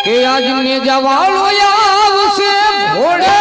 કે આજ ને જવાળો આવશે ભોળે